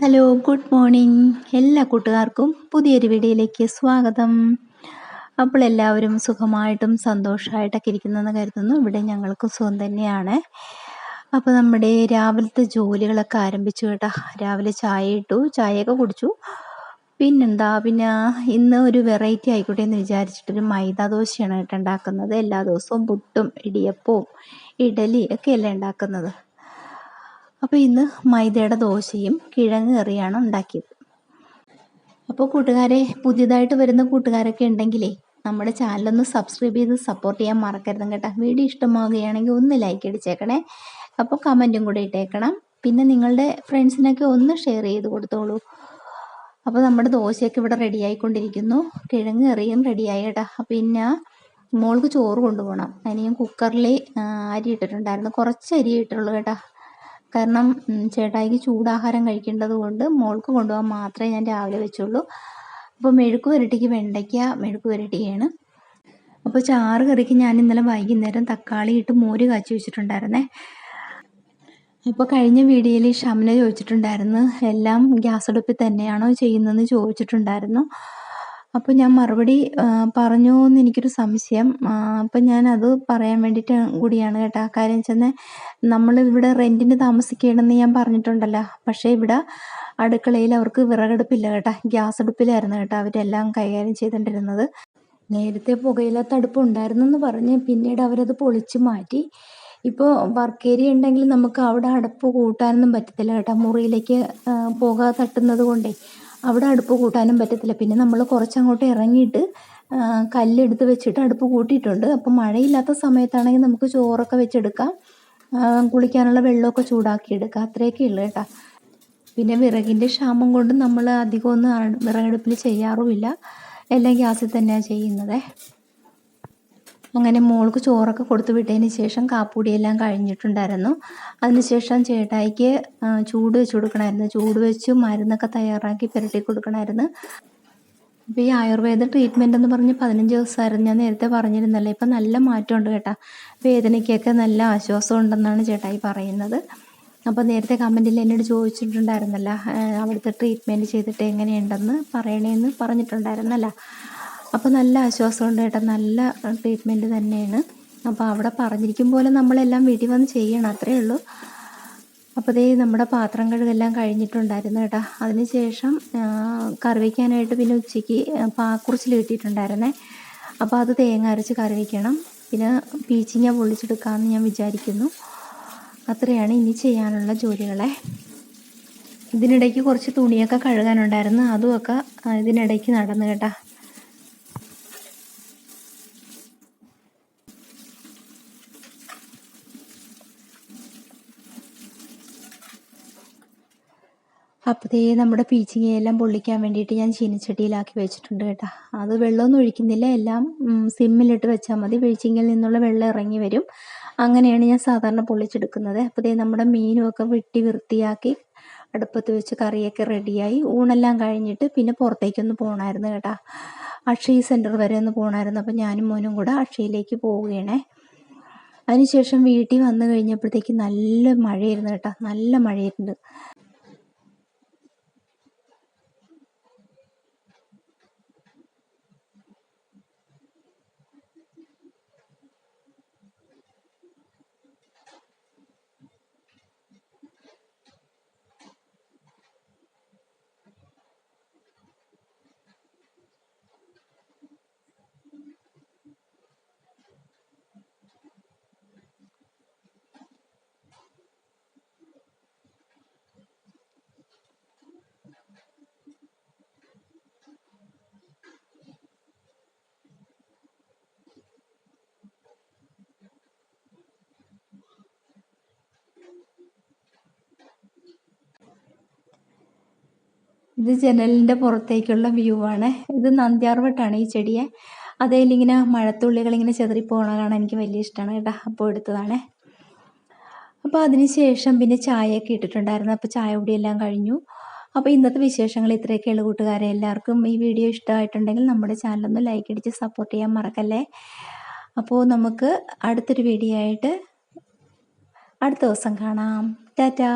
Hello good morning എല്ലാ കൂട്ടുകാർക്കും പുതിയൊരു വീഡിയോയിലേക്ക് സ്വാഗതം. അപ്പോൾ എല്ലാവരും സുഖമായിട്ടും സന്തോഷമായിട്ടൊക്കെ ഇരിക്കുന്നതെന്ന് കരുതുന്നു. ഇവിടെ ഞങ്ങൾക്ക് സുഖം തന്നെയാണ്. അപ്പോൾ നമ്മുടെ രാവിലത്തെ ജോലികളൊക്കെ ആരംഭിച്ചു കേട്ടോ. രാവിലെ ചായ ഇട്ടു ചായയൊക്കെ കുടിച്ചു. പിന്നെന്താ? പിന്നെ ഇന്ന് ഒരു വെറൈറ്റി ആയിക്കോട്ടെ എന്ന് വിചാരിച്ചിട്ടൊരു മൈദ ദോശയാണ് കേട്ടോ ഉണ്ടാക്കുന്നത്. എല്ലാ ദിവസവും പുട്ടും ഇടിയപ്പവും ഇഡലി ഒക്കെയല്ലേ ഉണ്ടാക്കുന്നത്. അപ്പോൾ ഇന്ന് മൈദയുടെ ദോശയും കിഴങ്ങ് കറിയാണ് ഉണ്ടാക്കിയത്. അപ്പോൾ കൂട്ടുകാരെ പുതിയതായിട്ട് വരുന്ന കൂട്ടുകാരൊക്കെ ഉണ്ടെങ്കിലേ നമ്മുടെ ചാനലൊന്ന് സബ്സ്ക്രൈബ് ചെയ്ത് സപ്പോർട്ട് ചെയ്യാൻ മറക്കരുത് കേട്ടോ. വീഡിയോ ഇഷ്ടമാവുകയാണെങ്കിൽ ഒന്ന് ലൈക്ക് അടിച്ചേക്കണേ. അപ്പോൾ കമന്റും കൂടെ ഇട്ടേക്കണം. പിന്നെ നിങ്ങളുടെ ഫ്രണ്ട്സിനൊക്കെ ഒന്ന് ഷെയർ ചെയ്ത് കൊടുത്തോളൂ. അപ്പോൾ നമ്മുടെ ദോശയൊക്കെ ഇവിടെ റെഡി ആയിക്കൊണ്ടിരിക്കുന്നു. കിഴങ്ങ് കറിയും റെഡിയായി കേട്ടോ. പിന്നെ മോൾക്ക് ചോറ് കൊണ്ടുപോകണം. അതിന് ഞാൻ കുക്കറിൽ അരി ഇട്ടിട്ടുണ്ടായിരുന്നു. കുറച്ച് അരി ഇട്ടുള്ളൂ കേട്ടോ. കാരണം ചേട്ടായിക്ക് ചൂടാഹാരം കഴിക്കേണ്ടത് കൊണ്ട് മോൾക്ക് കൊണ്ടുപോകാൻ മാത്രമേ ഞാൻ രാവിലെ വെച്ചുള്ളൂ. അപ്പോൾ മെഴുക്ക് പുരട്ടിക്ക് വെണ്ടയ്ക്ക മെഴുക്ക് പുരട്ടിയാണ്. അപ്പോൾ ചാറ് കറിക്ക് ഞാൻ ഇന്നലെ വൈകുന്നേരം തക്കാളി ഇട്ട് മോര് കാച്ചി വെച്ചിട്ടുണ്ടായിരുന്നേ. ഇപ്പോൾ കഴിഞ്ഞ വീഡിയോയിൽ ഷംന ചോദിച്ചിട്ടുണ്ടായിരുന്നു എല്ലാം ഗ്യാസ് അടുപ്പിൽ തന്നെയാണോ ചെയ്യുന്നതെന്ന് ചോദിച്ചിട്ടുണ്ടായിരുന്നു. അപ്പോൾ ഞാൻ മറുപടി പറഞ്ഞോ എന്ന് എനിക്കൊരു സംശയം. അപ്പം അത് പറയാൻ വേണ്ടിയിട്ട് കൂടിയാണ് കേട്ടോ. കാര്യം ചെന്ന് നമ്മൾ ഇവിടെ റെന്റിന് താമസിക്കണമെന്ന് ഞാൻ പറഞ്ഞിട്ടുണ്ടല്ലോ. പക്ഷേ ഇവിടെ അടുക്കളയിൽ അവർക്ക് വിറകടുപ്പില്ല കേട്ടോ. ഗ്യാസ് അടുപ്പിലായിരുന്നു കേട്ടോ അവരെല്ലാം കൈകാര്യം ചെയ്തുകൊണ്ടിരുന്നത് നേരത്തെ പുകയില അടുപ്പ് ഉണ്ടായിരുന്നു എന്ന് പറഞ്ഞ് പിന്നീട് അവരത് പൊളിച്ച് മാറ്റി. ഇപ്പോൾ വർക്ക് ഏരിയ ഉണ്ടെങ്കിൽ നമുക്ക് അവിടെ അടുപ്പ് കൂട്ടാനൊന്നും പറ്റത്തില്ല കേട്ടോ. മുറിയിലേക്ക് പുക തട്ടുന്നത് കൊണ്ടേ. അവിടെ അടുപ്പ് കൂട്ടാനും പറ്റത്തില്ല. പിന്നെ നമ്മൾ കുറച്ചങ്ങോട്ട് ഇറങ്ങിയിട്ട് കല്ലെടുത്ത് വെച്ചിട്ട് അടുപ്പ് കൂട്ടിയിട്ടുണ്ട്. അപ്പോൾ മഴയില്ലാത്ത സമയത്താണെങ്കിൽ നമുക്ക് ചോറൊക്കെ വെച്ചെടുക്കാം. കുളിക്കാനുള്ള വെള്ളമൊക്കെ ചൂടാക്കിയെടുക്കാം. അത്രയൊക്കെ ഉള്ളു കേട്ടോ. പിന്നെ വിറകിന്റെ ക്ഷാമം കൊണ്ട് നമ്മൾ അധികമൊന്നും വിറകടുപ്പിൽ ചെയ്യാറുമില്ല. എല്ലാം ഗ്യാസിൽ തന്നെയാണ് ചെയ്യുന്നത്. അങ്ങനെ മോൾക്ക് ചോറൊക്കെ കൊടുത്തു വിട്ടതിന് ശേഷം കാപ്പൂടിയെല്ലാം കഴിഞ്ഞിട്ടുണ്ടായിരുന്നു. അതിനുശേഷം ചേട്ടായിക്ക് ചൂട് വെച്ച് കൊടുക്കണമായിരുന്നു ചൂട് വെച്ച് മരുന്നൊക്കെ തയ്യാറാക്കി പുരട്ടി കൊടുക്കണമായിരുന്നു ഇപ്പോൾ ഈ ആയുർവേദ ട്രീറ്റ്മെന്റ് എന്ന് പറഞ്ഞ് പതിനഞ്ച് ദിവസമായിരുന്നു. ഞാൻ നേരത്തെ പറഞ്ഞിരുന്നല്ലോ ഇപ്പം നല്ല മാറ്റമുണ്ട് കേട്ടാ. വേദനയ്ക്കൊക്കെ നല്ല ആശ്വാസം ഉണ്ടെന്നാണ് ചേട്ടായി പറയുന്നത്. അപ്പോൾ നേരത്തെ കമന്റിൽ എന്നോട് ചോദിച്ചിട്ടുണ്ടായിരുന്നല്ലോ അവിടുത്തെ ട്രീറ്റ്മെന്റ് ചെയ്തിട്ട് എങ്ങനെയുണ്ടെന്ന് പറയണേന്ന് പറഞ്ഞിട്ടുണ്ടായിരുന്നല്ലോ. അപ്പോൾ നല്ല ആശ്വാസമുണ്ട് കേട്ടോ നല്ല ട്രീറ്റ്മെന്റ് തന്നെയാണ്. അപ്പോൾ അവിടെ പറഞ്ഞിരിക്കും പോലെ നമ്മളെല്ലാം വീട്ടിൽ വന്ന് ചെയ്യണം അത്രയേ ഉള്ളൂ. അപ്പോൾ ദേ നമ്മുടെ പാത്രം കഴുകെല്ലാം കഴിഞ്ഞിട്ടുണ്ടായിരുന്നു കേട്ടോ അതിന് ശേഷം കറി വയ്ക്കാനായിട്ട് പിന്നെ ഉച്ചയ്ക്ക് പാക്കുറിച്ചിൽ കിട്ടിയിട്ടുണ്ടായിരുന്നേ. അപ്പോൾ അത് തേങ്ങ അരച്ച് കറി വയ്ക്കണം പിന്നെ പീച്ചിങ്ങ പൊള്ളിച്ചെടുക്കാമെന്ന് ഞാൻ വിചാരിക്കുന്നു. അത്രയാണ് ഇനി ചെയ്യാനുള്ള ജോലികളെ. ഇതിനിടയ്ക്ക് കുറച്ച് തുണിയൊക്കെ കഴുകാനുണ്ടായിരുന്നു. അതുമൊക്കെ ഇതിനിടയ്ക്ക് നടന്നു കേട്ടോ. അപ്പോഴത്തേ നമ്മുടെ പീച്ചിങ്ങയെല്ലാം പൊള്ളിക്കാൻ വേണ്ടിയിട്ട് ഞാൻ ചീനച്ചട്ടിയിലാക്കി വെച്ചിട്ടുണ്ട് കേട്ടോ. അത് വെള്ളമൊന്നും ഒഴിക്കുന്നില്ല. എല്ലാം സിമ്മിലിട്ട് വെച്ചാൽ മതി. പീച്ചിങ്ങയിൽ നിന്നുള്ള വെള്ളം ഇറങ്ങി വരും. അങ്ങനെയാണ് ഞാൻ സാധാരണ പൊള്ളിച്ചെടുക്കുന്നത്. അപ്പോഴത്തേ നമ്മുടെ മീനും ഒക്കെ വെട്ടി വൃത്തിയാക്കി അടുപ്പത്ത് വെച്ച് കറിയൊക്കെ റെഡിയായി. ഊണെല്ലാം കഴിഞ്ഞിട്ട് പിന്നെ പുറത്തേക്കൊന്ന് പോകണമായിരുന്നു കേട്ടോ. അക്ഷയ സെന്റർ വരെ ഒന്ന് പോകണമായിരുന്നു അപ്പോൾ ഞാനും മോനും കൂടെ അക്ഷയയിലേക്ക് പോവുകയാണേ. അതിനുശേഷം വീട്ടിൽ വന്നു കഴിഞ്ഞപ്പോഴത്തേക്ക് നല്ല മഴയായിരുന്നു കേട്ടോ. നല്ല മഴയായിരുന്നു. ഇത് ജനലിന്റെ പുറത്തേക്കുള്ള വ്യൂ ആണ്. ഇത് നന്ദ്യാർവട്ടാണ് ഈ ചെടിയെ. അതേലിങ്ങനെ മഴത്തുള്ളികൾ ഇങ്ങനെ ചെതറിപ്പോകണ കാണാൻ എനിക്ക് വലിയ ഇഷ്ടമാണ് കേട്ടോ. അപ്പോൾ എടുത്തതാണ്. അപ്പോൾ അതിന് ശേഷം പിന്നെ ചായയൊക്കെ ഇട്ടിട്ടുണ്ടായിരുന്നു. അപ്പോൾ ചായ കൂടിയെല്ലാം കഴിഞ്ഞു. അപ്പോൾ ഇന്നത്തെ വിശേഷങ്ങൾ ഇത്രയൊക്കെ ഉള്ള കൂട്ടുകാരെ. എല്ലാവർക്കും ഈ വീഡിയോ ഇഷ്ടമായിട്ടുണ്ടെങ്കിൽ നമ്മുടെ ചാനലൊന്ന് ലൈക്ക് അടിച്ച് സപ്പോർട്ട് ചെയ്യാൻ മറക്കല്ലേ? അപ്പോൾ നമുക്ക് അടുത്തൊരു വീഡിയോ ആയിട്ട് അടുത്ത ദിവസം കാണാം. ടാറ്റാ!